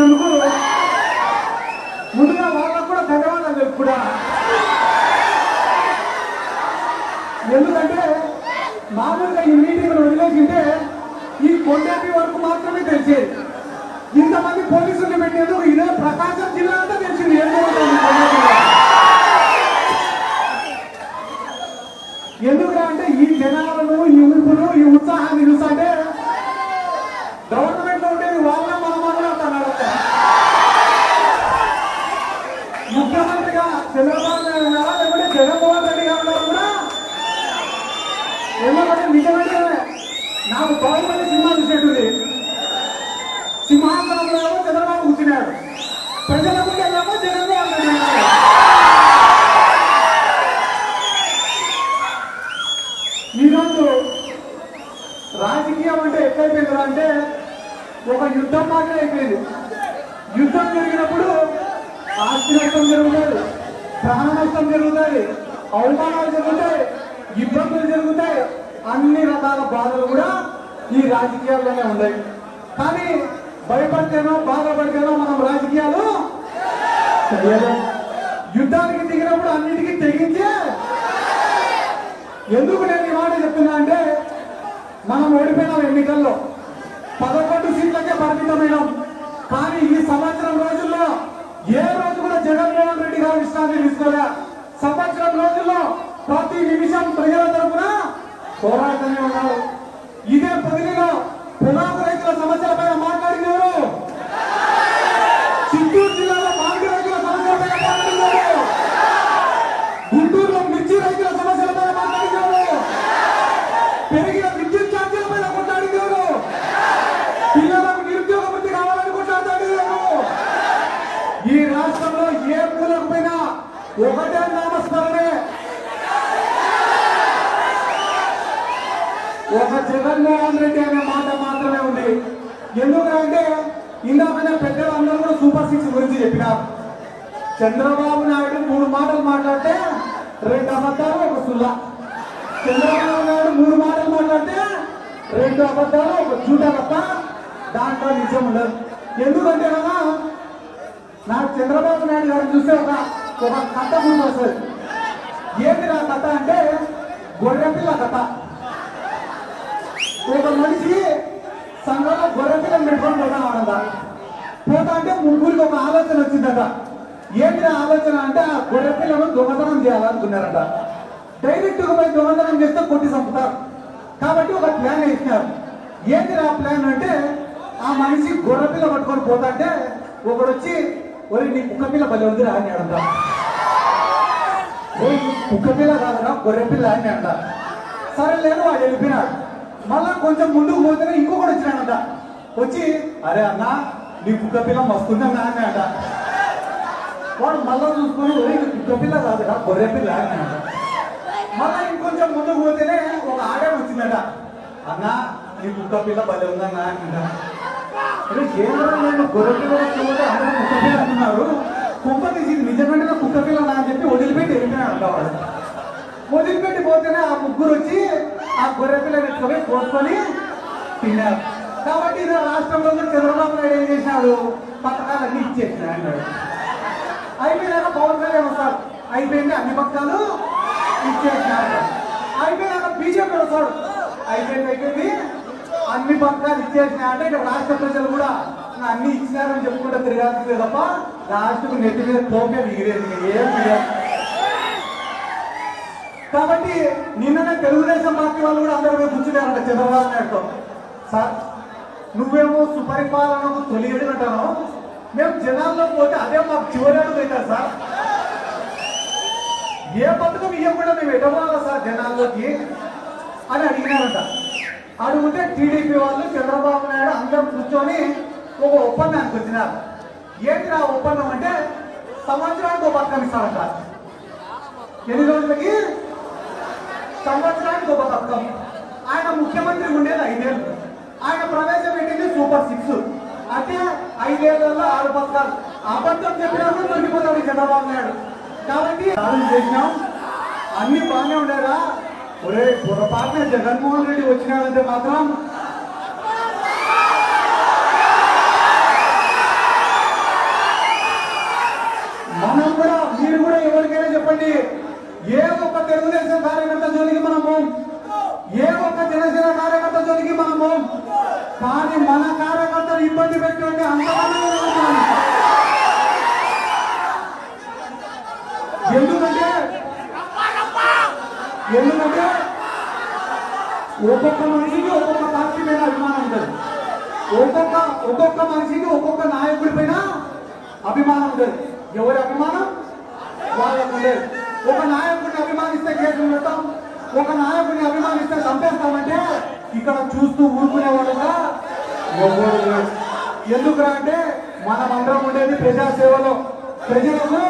ఇచ్చినందుకు ముందుగా వాళ్ళకు కూడా ధన్యవాదాలు తెలుపుడా ఎందుకంటే మామూలుగా ఈ మీటింగ్ వదిలేసింటే ఈ కొండపి వరకు మాత్రమే తెలిసేది. ఇంతమంది పోలీసులు పెట్టేందుకు ఇదే ప్రకాశం జిల్లా అంతా తెలిసింది ఏం జరుగుతుంది కొండపిలో. ఎందుకురా అంటే ఈ జనాలను ఈ ఊపులు ఈ ఉత్సాహాన్ని చూస్తుంటే గవర్నమెంట్లో ఉండేది వాళ్ళ మన మనలో అంటున్నాడు ముఖ్యమంత్రిగా చంద్రబాబు నాయుడు ఉన్నారా లేకపోతే జగన్మోహన్ రెడ్డి గారు ఉన్నారా కూడా ఎందుకంటే నిజమంటే నాకు బాహుబలి సినిమా చూసేటుంది సింహాసనంలో ఏమో చంద్రబాబు కూర్చున్నాడు ప్రజల ముందు ఏమో జగన్మోహన్ రెడ్డి ఈరోజు రాజకీయం అంటే ఎట్లయిపోయిందిరా అంటే ఒక యుద్ధం మాత్రమే అయిపోయింది. యుద్ధం జరిగినప్పుడు ఆస్తి నష్టం జరుగుతుంది ప్రాణ నష్టం జరుగుతుంది అవమానాలు జరుగుతాయి. అన్ని రకాల బాధలు కూడా ఈ రాజకీయాల్లోనే ఉన్నాయి. కానీ భయపడితేనో బాధపడితేనో మనం రాజకీయాలు యుద్ధానికి దిగినప్పుడు అన్నిటికీ తెగించే ఎందుకు నేను ఈ మాట చెప్తున్నా అంటే మనం ఓడిపోయినాం ఎన్నికల్లో. పదకొండు సీట్లకే పరిమితమైనాం. కానీ ఈ సంవత్సరం రోజుల్లో ఏ రోజు కూడా జగన్మోహన్ రెడ్డి గారు విశ్రాంతి తీసుకోలే. సంవత్సరం రోజుల్లో ప్రతి నిమిషం ప్రజల తరఫున పోరాడుతూనే ఉన్నారు. ఇదే పొదిలిలో పొగాకు రైతుల సమస్యల పైన మాట్లాడినారు. చిత్తూరు జిల్లాలో మామిడి రైతుల సమస్యల పైన మాట్లాడినారు. గుంటూరులో మిర్చి రైతుల సమస్యల పైన మాట్లాడినారు. పెరిగిన విద్యుత్ ఛార్జీల పైన కొట్లాడినారు. పిల్లలకు నిరుద్యోగ వృత్తి కావాలని కొట్లాడుతున్నారు ఈ రాష్ట్రంలో ఏ మూలకు పైన ఒకటే నామస్మరణే. ఒక జగన్మోహన్ రెడ్డి అనే మాట మాత్రమే ఉంది. ఎందుకంటే ఇందాకనే పెద్దలందరూ కూడా సూపర్ సిక్స్ గురించి చెప్పినారు. చంద్రబాబు నాయుడు మూడు మాటలు మాట్లాడితే రెండు అబద్ధాలు ఒక సుల్లా. చంద్రబాబు నాయుడు మూడు మాటలు మాట్లాడితే రెండు అబద్ధాలు ఒక జూట తప్ప దాంట్లో నిజం ఉండదు. ఎందుకంటే కదా నాకు చంద్రబాబు నాయుడు గారిని చూస్తే ఒక ఒక కథ గుర్తు వస్తుంది ఏంటి నా కథ అంటే గొర్రెపిల్ల కథ. ఒక మనిషి సంఘంలో గొర్రెపిల్లని పెట్టుకొని పోతా పోతా అంటే ముగ్గురికి ఒక ఆలోచన వచ్చిందట. ఏంటి ఆలోచన అంటే ఆ గొర్రెపిల్లను దొంగతనం చేయాలనుకున్నారట. డైరెక్ట్గా పోయి దొంగతనం చేస్తే కొట్టి చంపుతారు. కాబట్టి ఒక ప్లాన్ వేసినారు. ఏంటి ఆ ప్లాన్ అంటే ఆ మనిషి గొర్రెపిల్ల పట్టుకొని పోతాంటే ఒకడు వచ్చి ఒరే నీ కుక్క పిల్ల బలి ఉంది రాని అంట ఓ కుక్క పిల్ల కాదురా గొర్రె పిల్ల అని అంట సరే లేదు వాడు వెళ్ళిపోయినాడు. మళ్ళా కొంచెం ముందుకు పోతేనే ఇంకొకటి వచ్చినాడంట. వచ్చి అరే అన్న నీ కుక్క పిల్ల మస్తుందా అని అంట. వాడు మళ్ళా చూసుకొని కుక్క పిల్ల కాదురా గొర్రె పిల్ల అని అంట. మళ్ళా ఇంకొంచెం ముందుకు పోతేనే ఒక ఆడే వచ్చిందట. అన్న నీ కుక్క పిల్ల బలి ఉందా అని అరే నేను గొర్రె పిల్ల వచ్చిందంటే అందరూ కుక్క పిల్ల అంటున్నారు కుక్క తీసి ఇది నా కుక్క పిల్ల అని చెప్పి వదిలిపెట్టి వెళ్ళిపోయినాడు అంటవాడు వదిలిపెట్టి పోతేనే ఆ ముగ్గురు వచ్చి ఆ గొర్రె పిల్లని ఎత్తుకొని కోసుకొని తిన్నారు. కాబట్టి ఇది రాష్ట్రంలో చంద్రబాబు నాయుడు ఏం చేసినాడు పథకాలన్నీ ఇచ్చేసినాడు అన్నాడు. అయిపోయినాక పవన్ కళ్యాణ్ వస్తాడు. అయిపోయింది అన్ని పథకాలు ఇచ్చేసినాడు. అయిపోయినాక బీజేపీ వస్తాడు. అయిపోయింది అయిపోయింది అన్ని పథకాలు ఇచ్చేసినా అంటే ఇక్కడ రాష్ట్ర ప్రజలు కూడా "నా అన్ని ఇచ్చినారని చెప్పుకుంటే తిరగాల్సిందే తప్ప లాస్ట్కు నెత్తి మీద తోపే మిగిలేదు ఏం చేయాలి? కాబట్టి నిన్ననే తెలుగుదేశం పార్టీ వాళ్ళు కూడా అందరూ పోయి కూర్చున్నారంట చంద్రబాబు నాయుడుతో. సార్ నువ్వేమో సుపరిపాలనకు తొలి అడుగు అంటాను మేము జనాల్లో పోతే అదే మాకు చివరి అడుగు అవుతారు సార్. ఏ పథకం ఇవ్వకుండా మేము ఎడవాలా సార్ జనాల్లోకి అని అడిగినారంట. అడుగుతే టీడీపీ వాళ్ళు చంద్రబాబు నాయుడు అందరం కూర్చొని ఒక ఒప్పందానికి వచ్చినారు. ఏంటి ఆ ఒప్పందం అంటే సంవత్సరానికి ఒక పథకం ఇస్తారంట. ఎన్ని రోజులకి? సంవత్సరానికి ఒక పథకం. ఆయన ముఖ్యమంత్రి ఉండేది ఐదేళ్ళు. ఆయన ప్రవేశపెట్టింది సూపర్ సిక్స్. అంటే ఐదేళ్ళలో ఆరు పథకాలు. అబద్ధం చెప్పినప్పుడు దొరికిపోతాడు చంద్రబాబు నాయుడు. కాబట్టి చేసినాం. అన్ని బాగానే ఉండేదా ఒరే పొరపాటున జగన్మోహన్ రెడ్డి వచ్చినాడంటే మాత్రం మనం కూడా మీరు కూడా ఎవరికైనా చెప్పండి. ఏ ఒక్క తెలుగుదేశం కార్యక్రమం ఇబ్బంది పెట్టండి ఎందుకంటే ఎందుకంటే ఒక్కొక్క మనిషికి ఒక్కొక్క పార్టీ మీద అభిమానం ఉంటుంది. ఒక్కొక్క ఒక్కొక్క మనిషికి ఒక్కొక్క నాయకుడి పైన అభిమానం ఉంటుంది. ఎవరి అభిమానం? వాళ్ళకు లేదు ఒక నాయకుడిని అభిమానిస్తే కేసులు పెడతాం ఒక నాయకుడిని అభిమానిస్తే చంపేస్తామంటే ఇక్కడ చూస్తూ ఊరుకునేవాడు ఎందుకురా అంటే మనం అందరం ఉండేది ప్రజాసేవలో. ప్రజలకు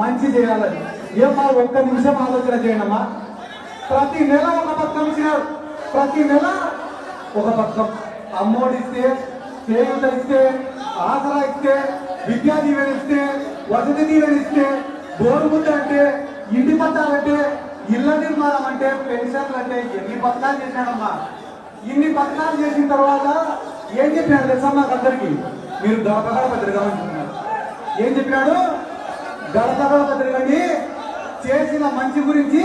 మంచి చేయాలని. ఏమా ఒక్క నిమిషం ఆలోచన చేయండమ్మా ప్రతి నెల ఒక పథకం ఇచ్చినారు. ప్రతి నెల ఒక పథకం. అమ్మోడి ఇస్తే చేయూత ఇస్తే ఆసరా ఇస్తే విద్యా దీవెన ఇస్తే వసతి దీవెన ఇస్తే బోరుముద్ద అంటే ఇంటి పట్టాలంటే ఇళ్ళ నిర్మాణం అంటే పెన్షన్లు అంటే ఎన్ని పథకాలు చేశాడమ్మా ఇన్ని పథకాలు చేసిన తర్వాత ఏం చెప్పాడు తెలుసా మాకు అందరికి? మీరు గడప గడప తిరగమంటున్నారు ఏం చెప్పాడు గడప గడప తిరగండి చేసిన మంచి గురించి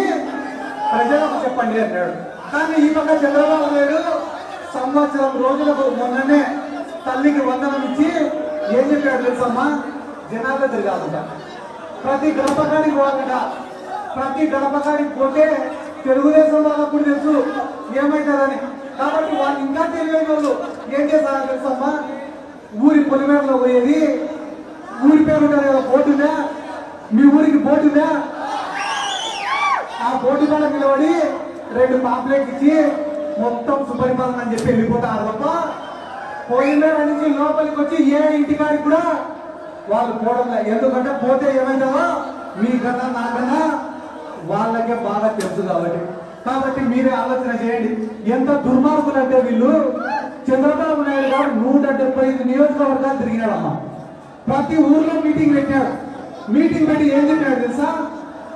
ప్రజలకు చెప్పండి అన్నాడు. కానీ ఈ పక్క చంద్రబాబు నాయుడు సంవత్సరం రోజులకు మొన్ననే తల్లికి వందనం ఇచ్చి ఏం చెప్పాడు తెలుసమ్మా? జనాభా తిరగాలంట ప్రతి గడపకాడికి పోవాలంట. ప్రతి గడపకాడికి పోతే తెలుగుదేశం వాళ్ళకు కూడా తెలుసు. ఏమవుతుందని కాబట్టి వాళ్ళు ఇంకా తెలియని వాళ్ళు ఏం చేస్తారని తెలుసమ్మా? ఊరి పొలిమేరలో పోయేది. ఊరి పేరు ఉంటుంది కదా బోటుందా మీ ఊరికి బోటుందా ఆ బోటు కాడ నిలబడి రెండు పాంప్లెట్ ఇచ్చి మొత్తం సుపరిపాలన అని చెప్పి వెళ్ళిపోతారు తప్ప పోయిన నుంచి లోపలికి వచ్చి ఏ ఇంటికాడికి కూడా వాళ్ళు పోవడం లేదు. ఎందుకంటే పోతే ఏమైందో మీకన్నా నాకన్నా వాళ్ళకే బాగా తెలుసు కాబట్టి. కాబట్టి మీరే ఆలోచన చేయండి. ఎంత దుర్మార్గులు అంటే వీళ్ళు చంద్రబాబు నాయుడు గారు నూట డెబ్బై ఐదు నియోజకవర్గాలు తిరిగినాడమ్మా. ప్రతి ఊర్లో మీటింగ్ పెట్టాడు మీటింగ్ పెట్టి ఏం చెప్పాడు తెలుసా?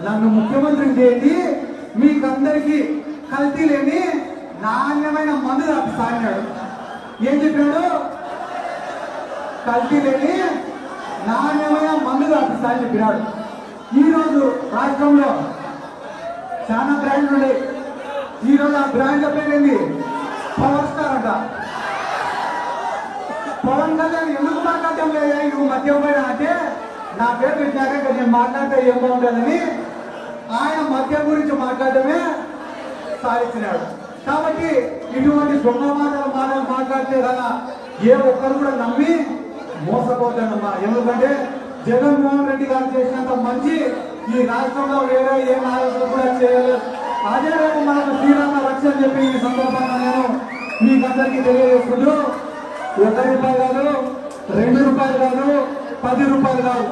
నన్ను ముఖ్యమంత్రిని చేయండి మీకందరికీ కల్తీ లేని నాణ్యమైన మందు రాపిస్తా అన్నాడు. ఏం చెప్పాడు? కల్తీ లేని నాణ్యమైన మందు రాపిస్తా అని చెప్పినాడు. ఈరోజు రాష్ట్రంలో చాలా బ్రాండ్లు ఉన్నాయి. ఈరోజు ఆ బ్రాండ్ల పేరేంది? పవర్ స్టార్ అంట. పవన్ కళ్యాణ్ ఎందుకు మాట్లాడటం లేదా? నువ్వు మద్యం పైన అంటే నా పేరు పెట్టినాక నేను మాట్లాడితే ఏం బాగుంటుందని ఆయన మద్యం గురించి మాట్లాడటమే సాధించినాడు. కాబట్టి ఇటువంటి దొంగ మాటలు మాట్లాడితే కదా ఏ ఒక్కరు కూడా నమ్మి మోసపోతాడమ్మా ఎందుకంటే జగన్మోహన్ రెడ్డి గారు చేసినంత మంచి ఈ రాష్ట్రంలో వేరే ఏ నాయకులు కూడా చేయలేదు. అదే రేపు మనకు శ్రీరామ రక్ష అని చెప్పి ఈ సందర్భంగా నేను మీకందరికీ తెలియజేసుకుంటూ ఒక రూపాయలు కాదు? రెండు రూపాయలు కాదు పది రూపాయలు కాదు.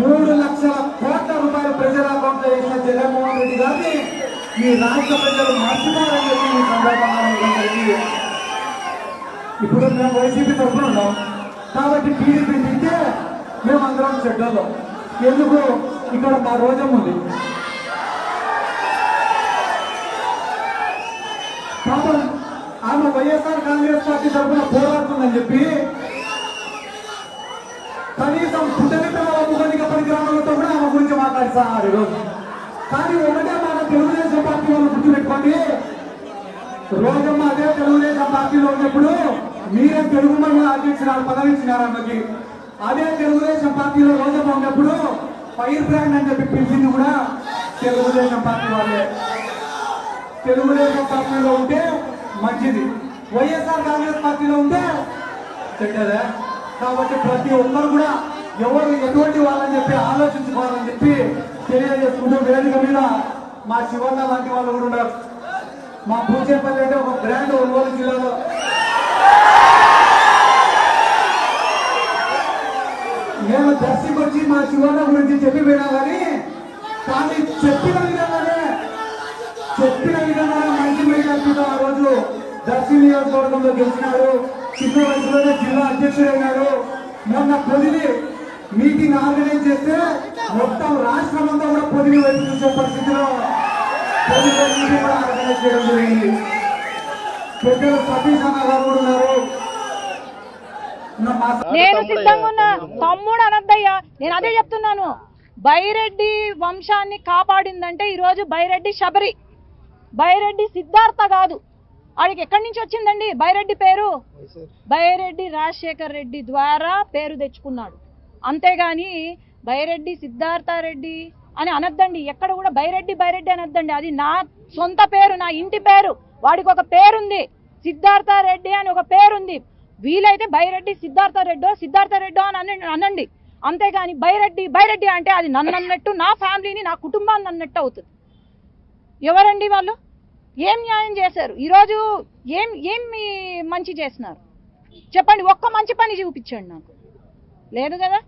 మూడు లక్షల కోట్ల రూపాయలు ప్రజల అకౌంట్ వేసిన జగన్మోహన్ రెడ్డి గారిని ఈ రాష్ట్ర ప్రజలు మర్చిపోవాలని చెప్పి ఈ సందర్భంగా ఇప్పుడు మేము వైసీపీ తరఫున ఉన్నాం. కాబట్టి టీడీపీ తింటే మేము అందరం చెడ్డోళ్ళం. ఎందుకు? ఇక్కడ మా రోజం ఉంది పాపం ఆమె వైఎస్ఆర్ కాంగ్రెస్ పార్టీ తరఫున పోరాడుతుందని చెప్పి కనీసం పుట్టని పిల్లల ముఖానికి పనికి కూడా ఆమె గురించి మాట్లాడుతున్నారు ఈరోజు. కానీ ఒకటే మాట తెలుగుదేశం పార్టీ వాళ్ళు గుర్తుపెట్టుకోండి. రోజమ్మ అదే తెలుగుదేశం పార్టీలో ఉన్నప్పుడు మీరే తెలుగు మహిళ అధ్యక్షురాలు పదవించినారు ఇచ్చినారు అదే తెలుగుదేశం పార్టీలో రోజమ్మ ఉన్నప్పుడు ఫైర్ బ్రాండ్ అని చెప్పి పిలిచింది కూడా తెలుగుదేశం పార్టీ వాళ్ళే. తెలుగుదేశం పార్టీలో ఉంటే మంచిది. వైఎస్ఆర్ కాంగ్రెస్ పార్టీలో ఉంటే చెడ్డదే కాబట్టి ప్రతి ఒక్కరు కూడా ఎవరు ఎటువంటి వాళ్ళని చెప్పి ఆలోచించుకోవాలని చెప్పి తెలియజేసుకుంటూ వేదిక మీద మా శివన్న లాంటి వాళ్ళు కూడా ఉన్నారు. మా పూచేపల్లి అంటే ఒక బ్రాండ్ ఒంగోలు జిల్లాలో. నేను దర్శికి వచ్చి మా శివన్న గురించి చెప్పి పోయినా కానీ కానీ చెప్పిన విధంగానే చెప్పిన దర్శి నియోజకవర్గంలో గెలిచినాడు చిన్న వయసులోనే జిల్లా అధ్యక్షుడైనాడు మొన్న పొదిలి మీటింగ్ ఆర్గనైజ్ చేస్తే మొత్తం రాష్ట్రం అంతా కూడా పొదిలి వైపు చూసే పరిస్థితిలో కూడా ఆర్గనైజ్ చేయడం జరిగింది. పెద్దలు సతీష్ అన్న గారు కూడా ఉన్నారు. నేను సిద్ధంగా ఉన్నా. తమ్ముడు అనద్దయ్యా. నేను అదే చెప్తున్నాను. బైరెడ్డి వంశాన్ని కాపాడిందంటే ఈరోజు బైరెడ్డి శబరి. బైరెడ్డి సిద్ధార్థ కాదు. ఆడికి ఎక్కడి నుంచి వచ్చిందండి? బైరెడ్డి పేరు? బైరెడ్డి రాజశేఖర్ రెడ్డి ద్వారా పేరు తెచ్చుకున్నాడు. అంతేగాని బైరెడ్డి సిద్ధార్థ రెడ్డి అని అనద్దండి. ఎక్కడ కూడా బైరెడ్డి బైరెడ్డి అనొద్దండి. అది నా సొంత పేరు నా ఇంటి పేరు. వాడికి ఒక పేరుంది. సిద్ధార్థ రెడ్డి అని ఒక పేరుంది. వీలైతే బైరెడ్డి సిద్ధార్థ రెడ్డో సిద్ధార్థ రెడ్డో అని అనండి అనండి. అంతేగాని బైరెడ్డి బైరెడ్డి అంటే అది నన్ను అన్నట్టు నా ఫ్యామిలీని నా కుటుంబాన్ని అన్నట్టు అవుతుంది. ఎవరండి వాళ్ళు? ఏం న్యాయం చేశారు? ఈరోజు ఏం ఏం మీ మంచి చేస్తున్నారు? చెప్పండి ఒక్క మంచి పని చూపించండి నాకు. లేదు కదా?